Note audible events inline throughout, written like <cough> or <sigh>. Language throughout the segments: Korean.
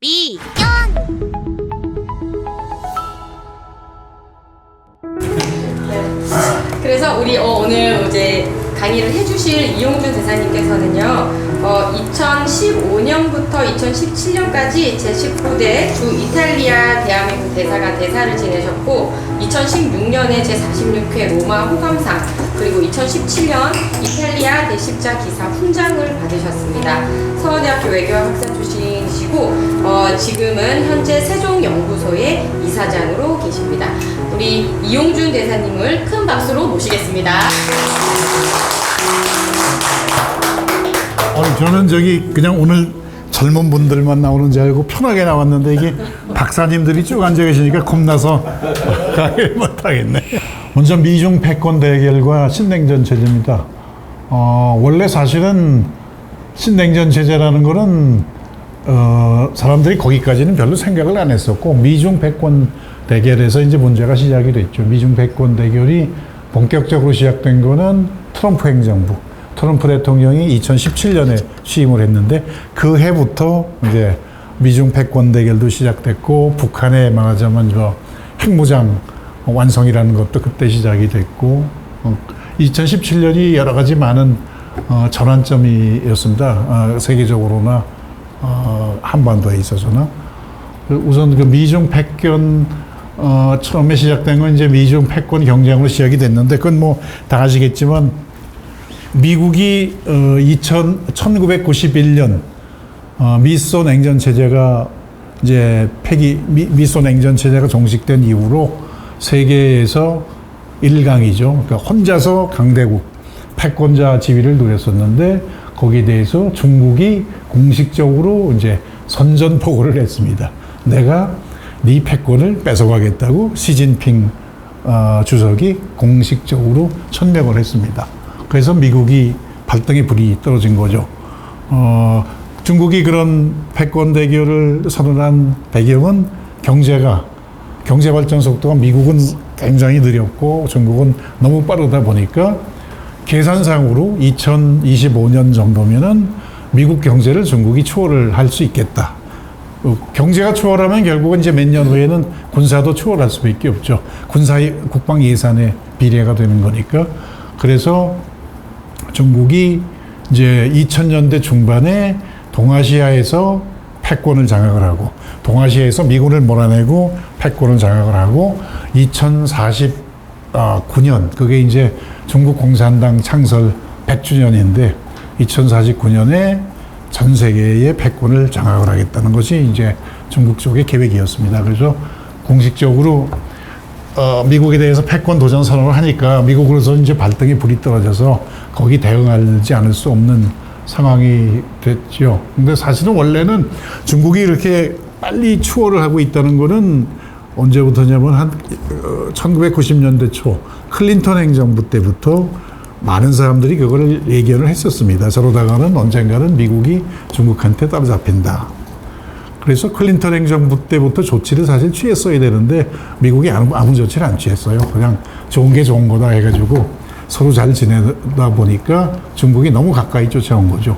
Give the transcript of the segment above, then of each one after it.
미연. 그래서 우리 어, 오늘 이제 강의를 해주실 이용준 대사님께서는요, 어, 2015년부터 2017년까지 제19대 주 이탈리아 대한민국 대사가 대사를 지내셨고, 2016년에 제46회 로마 호감상, 그리고 2017년 이탈리아 대십자 기사 훈장을 받으셨습니다. 서울대학교 외교학사 출신이시고, 어, 지금은 현재 세종연구소의 이사장으로 계십니다. 우리 이용준 대사님을 큰 박수로 모시겠습니다. 어, 저는 저기 그냥 오늘 젊은 분들만 나오는 줄 알고 편하게 나왔는데 이게 <laughs> 박사님들이 쭉 앉아 계시니까 겁나서 <laughs> 가게 못하겠네. 먼저 미중 패권 대결과 신냉전 체제입니다. 어, 원래 사실은 신냉전 체제라는 거는 어, 사람들이 거기까지는 별로 생각을 안 했었고 미중 패권 대결에서 이제 문제가 시작이 됐죠. 미중 패권 대결이 본격적으로 시작된 거는 트럼프 행정부. 트럼프 대통령이 2017년에 취임을 했는데 그 해부터 이제 미중 패권 대결도 시작됐고 북한의 말하자면 저 핵무장 완성이라는 것도 그때 시작이 됐고 어, 2017년이 여러 가지 많은 어, 전환점이었습니다. 어, 세계적으로나 어, 한반도에 있어서나 우선 그 미중 패권 어, 처음에 시작된 건 이제 미중 패권 경쟁으로 시작이 됐는데 그건 뭐 다 아시겠지만 미국이 어, 2000, 1991년 어, 미소 냉전 체제가 이제 폐기 미, 미소 냉전 체제가 종식된 이후로 세계에서 1강이죠. 그러니까 혼자서 강대국 패권자 지위를 누렸었는데 거기에 대해서 중국이 공식적으로 이제 선전포고를 했습니다. 내가 네 패권을 뺏어가겠다고 시진핑 어, 주석이 공식적으로 천명을 했습니다. 그래서 미국이 발등에 불이 떨어진 거죠. 어, 중국이 그런 패권 대결을 선언한 배경은 경제가 경제 발전 속도가 미국은 굉장히 느렸고 중국은 너무 빠르다 보니까 계산상으로 2025년 정도면은 미국 경제를 중국이 초월을 할 수 있겠다. 어, 경제가 초월하면 결국은 이제 몇 년 후에는 군사도 초월할 수밖에 없죠. 군사 국방 예산에 비례가 되는 거니까. 그래서 중국이 이제 2000년대 중반에 동아시아에서 패권을 장악을 하고 동아시아에서 미군을 몰아내고 패권을 장악을 하고 2049년 그게 이제 중국 공산당 창설 100주년인데 2049년에 전 세계의 패권을 장악을 하겠다는 것이 이제 중국 쪽의 계획이었습니다. 그래서 공식적으로 어, 미국에 대해서 패권 도전 선언을 하니까 미국으로서 이제 발등에 불이 떨어져서 거기 대응하지 않을 수 없는 상황이 됐죠. 근데 사실은 원래는 중국이 이렇게 빨리 추월을 하고 있다는 거는 언제부터냐면 한 1990년대 초 클린턴 행정부 때부터 많은 사람들이 그거를 예견을 했었습니다. 저러다가는 언젠가는 미국이 중국한테 따라잡힌다. 그래서 클린턴 행정부 때부터 조치를 사실 취했어야 되는데 미국이 아무, 아무 조치를 안 취했어요. 그냥 좋은 게 좋은 거다 해가지고 서로 잘 지내다 보니까 중국이 너무 가까이 쫓아온 거죠.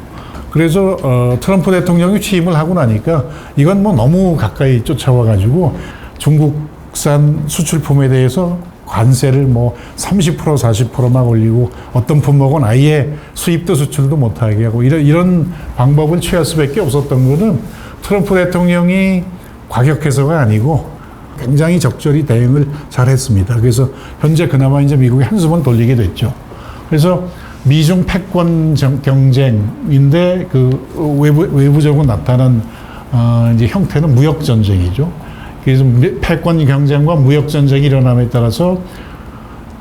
그래서 어, 트럼프 대통령이 취임을 하고 나니까 이건 뭐 너무 가까이 쫓아와가지고 중국산 수출품에 대해서 관세를 뭐 30% 40%막 올리고 어떤 품목은 아예 수입도 수출도 못하게 하고 이런 이런 방법을 취할 수밖에 없었던 거는 트럼프 대통령이 과격해서가 아니고 굉장히 적절히 대응을 잘했습니다. 그래서 현재 그나마 이제 미국이 한숨을 돌리게 됐죠. 그래서 미중 패권 정- 경쟁인데 그 외부 외부적으로 나타난 어 이제 형태는 무역 전쟁이죠. 그래서 미- 패권 경쟁과 무역 전쟁이 일어남에 따라서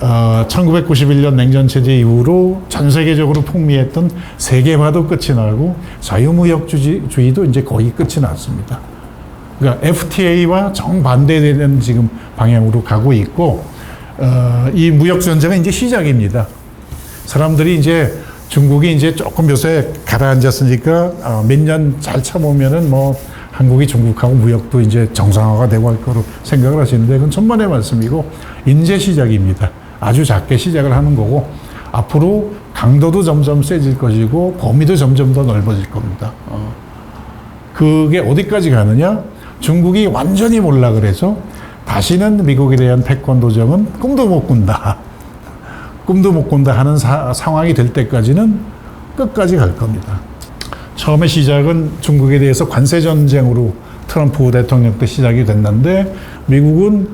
어, 1991년 냉전 체제 이후로 전 세계적으로 풍미했던 세계화도 끝이 나고 자유무역주의도 이제 거의 끝이 났습니다. 그러니까 FTA와 정반대되는 지금 방향으로 가고 있고 어, 이 무역 전쟁은 이제 시작입니다. 사람들이 이제 중국이 이제 조금 요새 가라앉았으니까 어, 몇년 잘 참으면은 뭐 한국이 중국하고 무역도 이제 정상화가 되고 할 거로 생각을 하시는데 그건 천만의 말씀이고 인제 시작입니다. 아주 작게 시작을 하는 거고 앞으로 강도도 점점 세질 것이고 범위도 점점 더 넓어질 겁니다. 어. 그게 어디까지 가느냐? 중국이 완전히 몰라 그래서 다시는 미국에 대한 패권 도정은 꿈도 못 꾼다. <laughs> 꿈도 못 꾼다 하는 사- 상황이 될 때까지는 끝까지 갈 겁니다. 처음에 시작은 중국에 대해서 관세 전쟁으로 트럼프 대통령 때 시작이 됐는데 미국은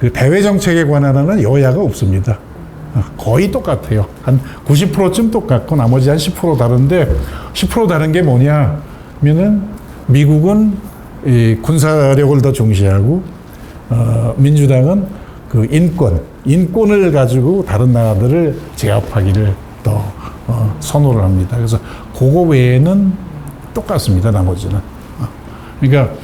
그 대외 정책에 관한 하는 여야가 없습니다. 어, 거의 똑같아요. 한 90%쯤 똑같고 나머지 한 10% 다른데 10% 다른 게 뭐냐면은 미국은 이 군사력을 더 중시하고 어, 민주당은 그 인권, 인권을 가지고 다른 나라들을 제압하기를 더 어, 선호를 합니다. 그래서 그거 외에는 똑같습니다. 나머지는. 어. 그러니까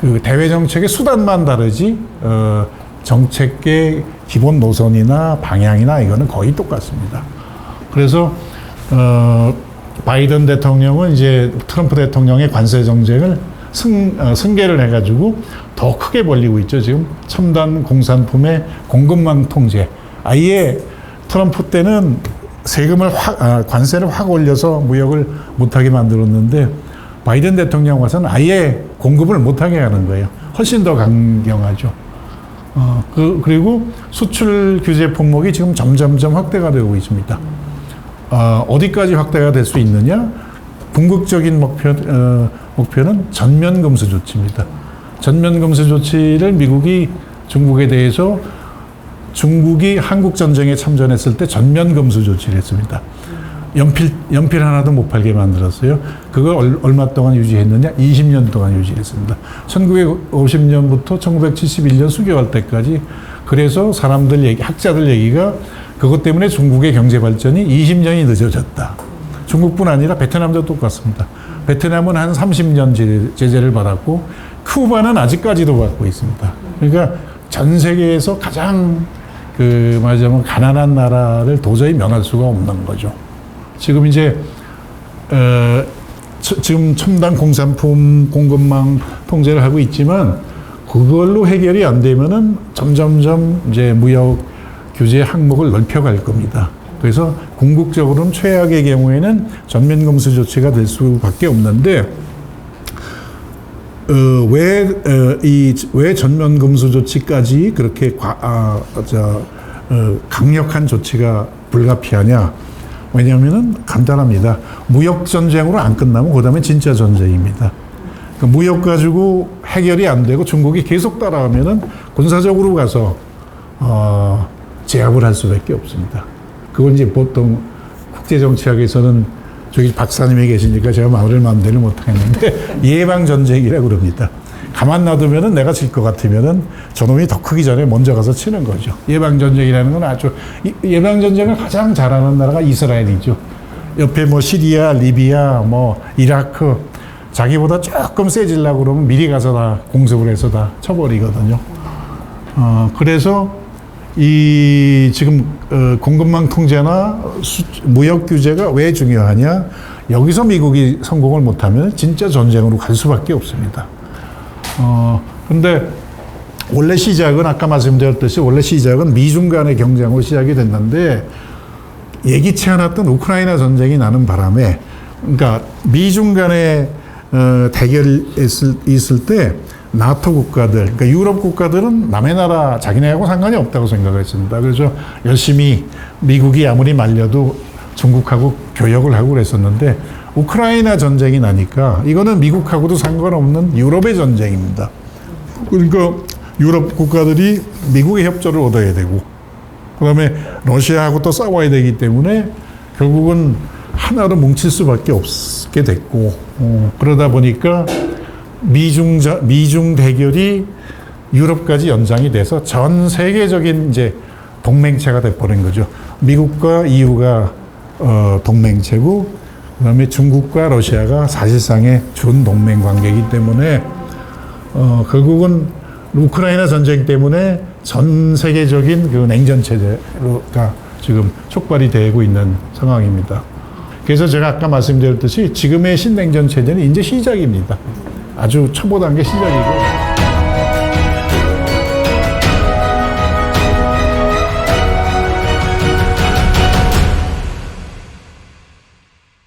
그 대외 정책의 수단만 다르지 어, 정책의 기본 노선이나 방향이나 이거는 거의 똑같습니다. 그래서 어, 바이든 대통령은 이제 트럼프 대통령의 관세 정책을 승, 어, 승계를 해가지고 더 크게 벌리고 있죠. 지금 첨단 공산품의 공급망 통제. 아예 트럼프 때는 세금을 확, 아, 관세를 확 올려서 무역을 못하게 만들었는데 바이든 대통령 와서는 아예 공급을 못하게 하는 거예요. 훨씬 더 강경하죠. 어, 그, 그리고 수출 규제 품목이 지금 점점점 확대가 되고 있습니다. 어, 어디까지 확대가 될 수 있느냐? 궁극적인 목표, 어, 목표는 전면 금수 조치입니다. 전면 금수 조치를 미국이 중국에 대해서 중국이 한국 전쟁에 참전했을 때 전면 금수 조치를 했습니다. 연필 연필 하나도 못 팔게 만들었어요. 그걸 얼- 얼마 동안 유지했느냐? 20년 동안 유지했습니다. 1950년부터 1971년 수교할 때까지 그래서 사람들 얘기, 학자들 얘기가 그것 때문에 중국의 경제 발전이 20년이 늦어졌다. 중국뿐 아니라 베트남도 똑같습니다. 베트남은 한 30년 제- 제재를 받았고 쿠바는 아직까지도 받고 있습니다. 그러니까 전 세계에서 가장 그 말하자면 가난한 나라를 도저히 면할 수가 없는 거죠. 지금 이제 어, 저- 지금 첨단 공산품 공급망 통제를 하고 있지만 그걸로 해결이 안 되면은 점점점 이제 무역 규제 항목을 넓혀갈 겁니다. 그래서 궁극적으로는 최악의 경우에는 전면 검수 조치가 될 수밖에 없는데 어, 왜이왜 전면 검수 조치까지 그렇게 과, 아, 저, 어, 강력한 조치가 불가피하냐? 왜냐하면은 간단합니다. 무역 전쟁으로 안 끝나면 그 다음에 진짜 전쟁입니다. 그 무역 가지고 해결이 안 되고 중국이 계속 따라하면은 군사적으로 가서 어, 제압을 할 수밖에 없습니다. 그건 이제 보통 국제 정치학에서는 저기 박사님이 계시니까 제가 말을 마음대로 못하겠는데 <laughs> 예방 전쟁이라고 그럽니다. 가만 놔두면은 내가 질 것 같으면은 저놈이 더 크기 전에 먼저 가서 치는 거죠. 예방 전쟁이라는 건 아주 이- 예방 전쟁을 가장 잘하는 나라가 이스라엘이죠. 옆에 뭐 시리아, 리비아, 뭐 이라크 자기보다 조금 세질라고 그러면 미리 가서 다 공습을 해서 다 쳐버리거든요. 어, 그래서 이 지금 어, 공급망 통제나 수, 무역 규제가 왜 중요하냐? 여기서 미국이 성공을 못하면 진짜 전쟁으로 갈 수밖에 없습니다. 어, 근데 원래 시작은 아까 말씀드렸듯이 원래 시작은 미중 간의 경쟁으로 시작이 됐는데 예기치 않았던 우크라이나 전쟁이 나는 바람에 그러니까 미중 간의 어, 대결이 있을, 있을 때 나토 국가들, 그러니까 유럽 국가들은 남의 나라 자기네하고 상관이 없다고 생각했습니다. 그래서 열심히 미국이 아무리 말려도 중국하고 교역을 하고 그랬었는데 우크라이나 전쟁이 나니까 이거는 미국하고도 상관없는 유럽의 전쟁입니다. 그러니까 유럽 국가들이 미국의 협조를 얻어야 되고 그다음에 러시아하고 또 싸워야 되기 때문에 결국은 하나로 뭉칠 수밖에 없게 됐고 어, 그러다 보니까 미중 저- 미중 대결이 유럽까지 연장이 돼서 전 세계적인 이제 동맹체가 돼버린 거죠. 미국과 EU가 어, 동맹체고 그 다음에 중국과 러시아가 사실상의 준 동맹 관계이기 때문에 어, 결국은 우크라이나 전쟁 때문에 전 세계적인 그 냉전 체제가 지금 촉발이 되고 있는 상황입니다. 그래서 제가 아까 말씀드렸듯이 지금의 신냉전 체제는 이제 시작입니다. 아주 초보 단계 시작이고.